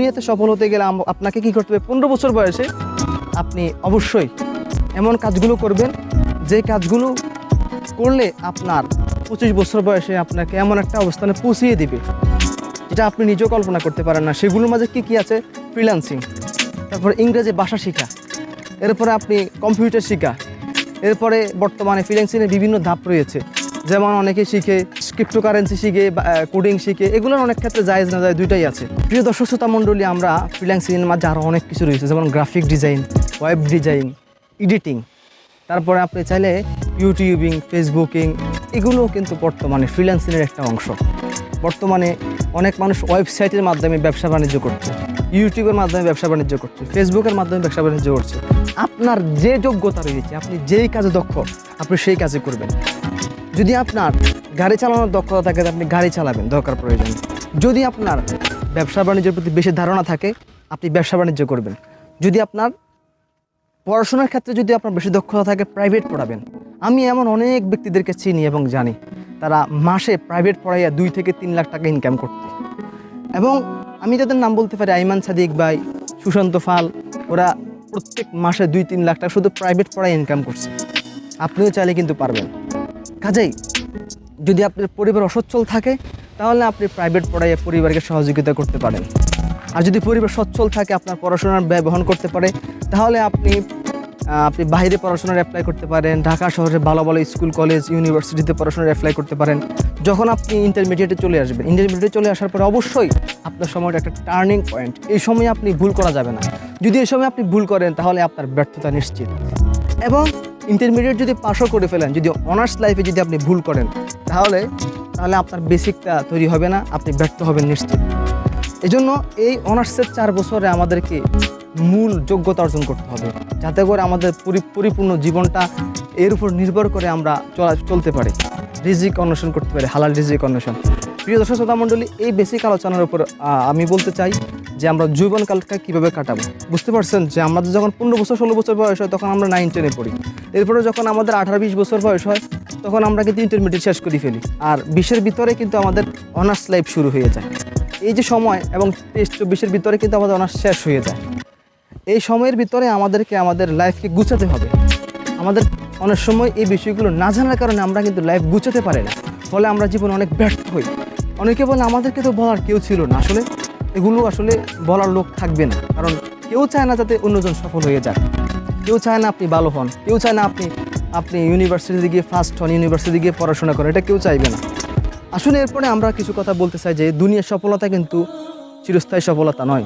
দুনিয়াতে সফল হতে গেলে আপনাকে কি করতে হবে? পনেরো বছর বয়সে আপনি অবশ্যই এমন কাজগুলো করবেন, যে কাজগুলো করলে আপনার পঁচিশ বছর বয়সে আপনাকে এমন একটা অবস্থানে পৌঁছিয়ে দিবে, যেটা আপনি নিজেও কল্পনা করতে পারেন না। সেগুলোর মাঝে কি কি আছে? ফ্রিল্যান্সিং তারপর ইংরেজি ভাষা শেখা, এরপরে আপনি কম্পিউটার শেখা, এরপরে বর্তমানে ফ্রিল্যান্সিংয়ের বিভিন্ন ধাপ রয়েছে। যেমন অনেকে শিখে ক্রিপ্টোকারেন্সি শিখে কোডিং শিখে, এগুলোর অনেক ক্ষেত্রে জায়েজ না যায় দুইটাই আছে। প্রিয় দর্শক, শ্রোতা মণ্ডলী, আমরা ফ্রিল্যান্সিংয়ের মাঝে আরও অনেক কিছু রয়েছে, যেমন graphic design web design editing তারপরে আপনি চাইলে ইউটিউবিং ফেসবুকিং এগুলোও কিন্তু বর্তমানে ফ্রিল্যান্সিংয়ের একটা অংশ। বর্তমানে অনেক মানুষ ওয়েবসাইটের মাধ্যমে ব্যবসা বাণিজ্য করছে ইউটিউবের মাধ্যমে ব্যবসা বাণিজ্য করছে ফেসবুকের মাধ্যমে ব্যবসা বাণিজ্য করছে। আপনার যে যোগ্যতা রয়েছে, আপনি যেই কাজে দক্ষ, আপনি সেই কাজে করবেন। যদি আপনার গাড়ি চালানোর দক্ষতা থাকে, আপনি গাড়ি চালাবেন, দরকার প্রয়োজন। যদি আপনার ব্যবসা বাণিজ্যের প্রতি বেশি ধারণা থাকে, আপনি ব্যবসা বাণিজ্য করবেন। যদি আপনার পড়াশোনার ক্ষেত্রে যদি আপনার বেশি দক্ষতা থাকে প্রাইভেট পড়াবেন। আমি এমন অনেক ব্যক্তিদেরকে চিনি এবং জানি, তারা মাসে প্রাইভেট পড়াইয়া দুই থেকে তিন লাখ টাকা ইনকাম করতে। এবং আমি তাদের নাম বলতে পারি, আইমান সাদিক ভাই, সুশান্ত ফাল, ওরা প্রত্যেক মাসে দুই, তিন লাখ টাকা শুধু প্রাইভেট পড়ায় ইনকাম করছে। আপনিও চাইলে কিন্তু পারবেন। কাজেই যদি আপনার পরিবার অসচ্ছল থাকে, তাহলে আপনি প্রাইভেট পড়াইয়ে পরিবারকে সহযোগিতা করতে পারেন। আর যদি পরিবার সচ্ছল থাকে, আপনার পড়াশোনার ব্যয় বহন করতে পারে, তাহলে আপনি আপনি বাইরে পড়াশোনার অ্যাপ্লাই করতে পারেন, ঢাকা শহরে ভালো ভালো স্কুল কলেজ ইউনিভার্সিটিতে পড়াশোনার অ্যাপ্লাই করতে পারেন। যখন আপনি ইন্টারমিডিয়েটে চলে আসবেন ইন্টারমিডিয়েটে চলে আসার পরে অবশ্যই আপনার সময়টা একটা টার্নিং পয়েন্ট এই সময় আপনি ভুল করা যাবে না। যদি এই সময় আপনি ভুল করেন, তাহলে আপনার ব্যর্থতা নিশ্চিত। এবং ইন্টারমিডিয়েট যদি পাশও করে ফেলেন, যদি অনার্স লাইফে যদি আপনি ভুল করেন, তাহলে তাহলে আপনার বেসিকটা তৈরি হবে না, আপনি ব্যর্থ হবেন নিশ্চিত। এজন্য এই অনার্সের চার বছরে আমাদেরকে মূল যোগ্যতা অর্জন করতে হবে, যাতে করে আমাদের পরি- পরিপূর্ণ জীবনটা এর উপর নির্ভর করে আমরা চলা চলতে পারি। রিজিক অন্বেষণ করতে পারি, হালাল রিজিক অন্বেষণ। প্রিয় দর্শক, শ্রোতা মণ্ডলী, এই বেসিক আলোচনার উপর আমি বলতে চাই যে আমরা জীবনকালটা কীভাবে কাটাবো। বুঝতে পারছেন যে আমাদের যখন পনেরো বছর, ষোলো বছর বয়স হয়, তখন আমরা নাইন টেনে পড়ি। এরপরে যখন আমাদের আঠারো, বিশ বছর বয়স হয়, তখন আমরা কিন্তু ইন্টারমিডিয়েট শেষ করে ফেলি। আর বিশের ভিতরে কিন্তু আমাদের অনার্স লাইফ শুরু হয়ে যায়। এই যে সময় এবং তেইশ চব্বিশের ভিতরে কিন্তু আমাদের অনার্স শেষ হয়ে যায়। এই সময়ের ভিতরে আমাদেরকে আমাদের লাইফকে গুছাতে হবে। আমাদের অনেক সময় এই বিষয়গুলো না জানার কারণে আমরা কিন্তু লাইফ গুছাতে পারি না। ফলে আমরা জীবনে অনেক ব্যর্থ হই। অনেকে বলে আমাদেরকে তো বলার কেউ ছিল না। আসলে এগুলো আসলে বলার লোক থাকবে না। কারণ কেউ চায় না যাতে অন্যজন সফল হয়ে যাক। কেউ চায় না আপনি ভালো হন। কেউ চায় না আপনি আপনি ইউনিভার্সিটিতে গিয়ে ফার্স্ট হন ইউনিভার্সিটি গিয়ে পড়াশোনা করেন। এটা কেউ চাইবে না। আসলে এরপরে আমরা কিছু কথা বলতে চাই যে দুনিয়ার সফলতা কিন্তু চিরস্থায়ী সফলতা নয়।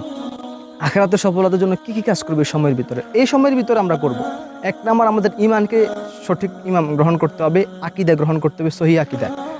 আখেরাতের সফলতার জন্য কি কি কাজ করবে সময়ের ভিতরে? এই সময়ের ভিতরে আমরা করব। এক নাম্বার, আমাদের ইমানকে সঠিক ইমাম গ্রহণ করতে হবে, আকিদা গ্রহণ করতে হবে, সহি আকিদা।